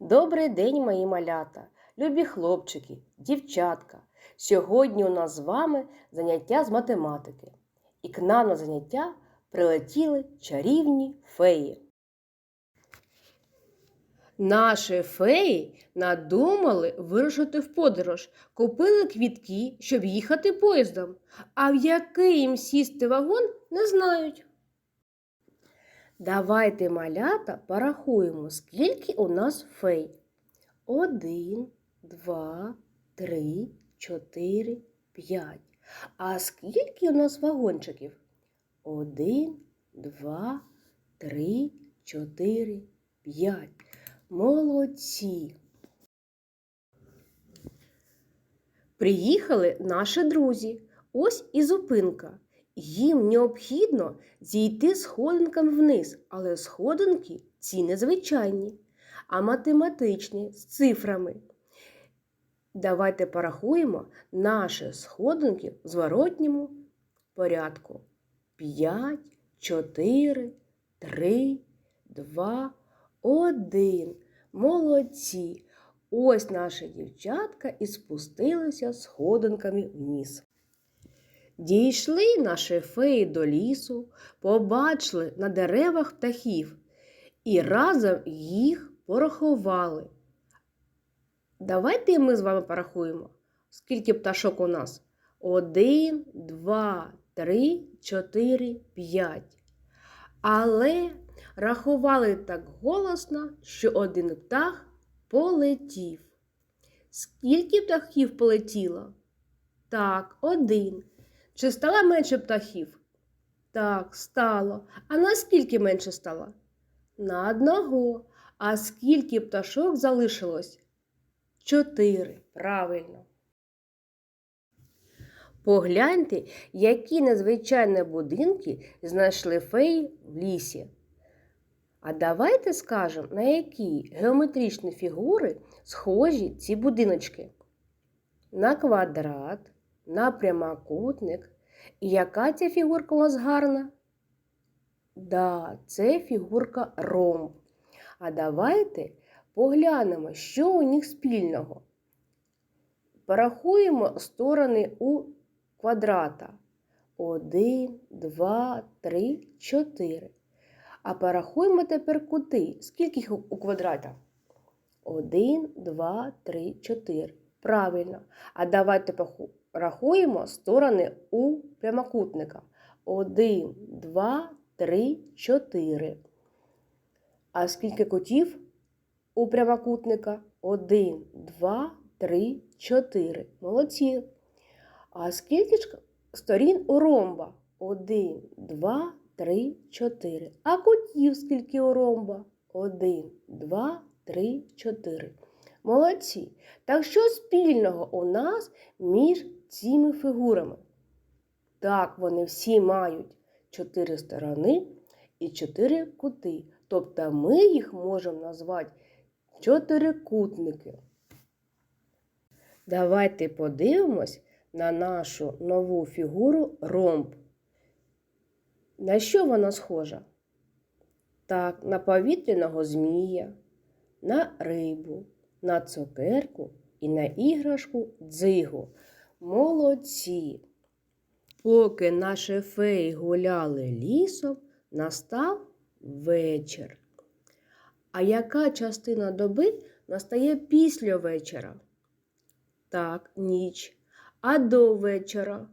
Добрий день, мої малята, любі хлопчики, дівчатка. Сьогодні у нас з вами заняття з математики. І к нам на заняття прилетіли чарівні феї. Наші феї надумали вирушити в подорож, купили квітки, щоб їхати поїздом, а в який їм сісти вагон, не знають. Давайте, малята, порахуємо, скільки у нас фей. Один, два, три, чотири, п'ять. А скільки у нас вагончиків? Один, два, три, чотири, п'ять. Молодці. Приїхали наші друзі. Ось і зупинка. Їм необхідно зійти сходинками вниз, але сходинки ці незвичайні, а математичні з цифрами. Давайте порахуємо наші сходинки в зворотньому порядку. 5, 4, 3, 2, 1. Молодці! Ось наші дівчатка і спустилися сходинками вниз. Дійшли наші феї до лісу, побачили на деревах птахів і разом їх порахували. Давайте ми з вами порахуємо, скільки пташок у нас. Один, два, три, чотири, п'ять. Але рахували так голосно, що один птах полетів. Скільки птахів полетіло? Так, один. Чи стало менше птахів? Так, стало. А наскільки менше стало? На одного. А скільки пташок залишилось? Чотири. Правильно. Погляньте, які незвичайні будинки знайшли феї в лісі. А давайте скажемо, на які геометричні фігури схожі ці будиночки. На квадрат, на прямокутник. І яка ця фігурка у нас гарна? Да, це фігурка ромб. А давайте поглянемо, що у них спільного. Порахуємо сторони у квадрата. Один, два, три, чотири. А порахуємо тепер кути. Скільки їх у квадрата? Один, два, три, чотири. Правильно. А давайте порахуємо сторони у прямокутника. Один, два, три, чотири. А скільки кутів у прямокутника? Один, два, три, чотири. Молодці. А скільки ж сторін у ромба? Один, два, три, чотири. А кутів скільки у ромба? Один, два, три, чотири. Молодці. Так що спільного у нас між цими фігурами? Так, вони всі мають чотири сторони і чотири кути. Тобто ми їх можемо назвати чотирикутники. Давайте подивимось на нашу нову фігуру ромб. На що вона схожа? Так, на повітряного змія, на рибу, на цукерку і на іграшку дзигу. Молодці! Поки наші феї гуляли лісом, настав вечір. А яка частина доби настає після вечора? Так, ніч. А до вечора?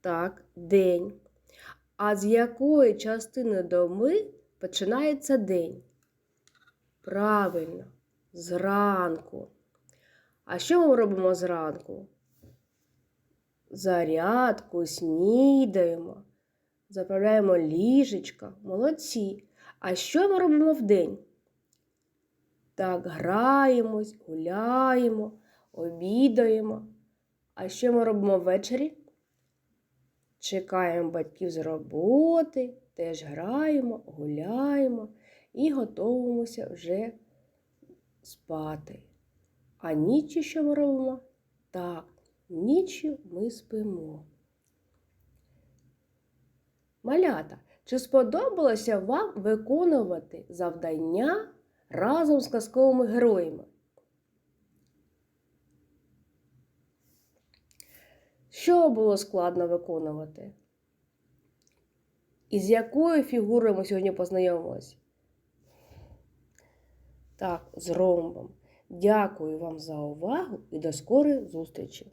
Так, день. А з якої частини доби починається день? Правильно, зранку. А що ми робимо зранку? Зарядку, снідаємо, заправляємо ліжечка, молодці. А що ми робимо вдень? Так, граємось, гуляємо, обідаємо. А що ми робимо ввечері? Чекаємо батьків з роботи, теж граємо, гуляємо і готуємося вже спати. А нічі що ми робимо? Так, ніччю ми спимо. Малята, чи сподобалося вам виконувати завдання разом з казковими героями. Що було складно виконувати? І з якою фігурою ми сьогодні познайомилися? Так, з ромбом. Дякую вам за увагу і до скорої зустрічі!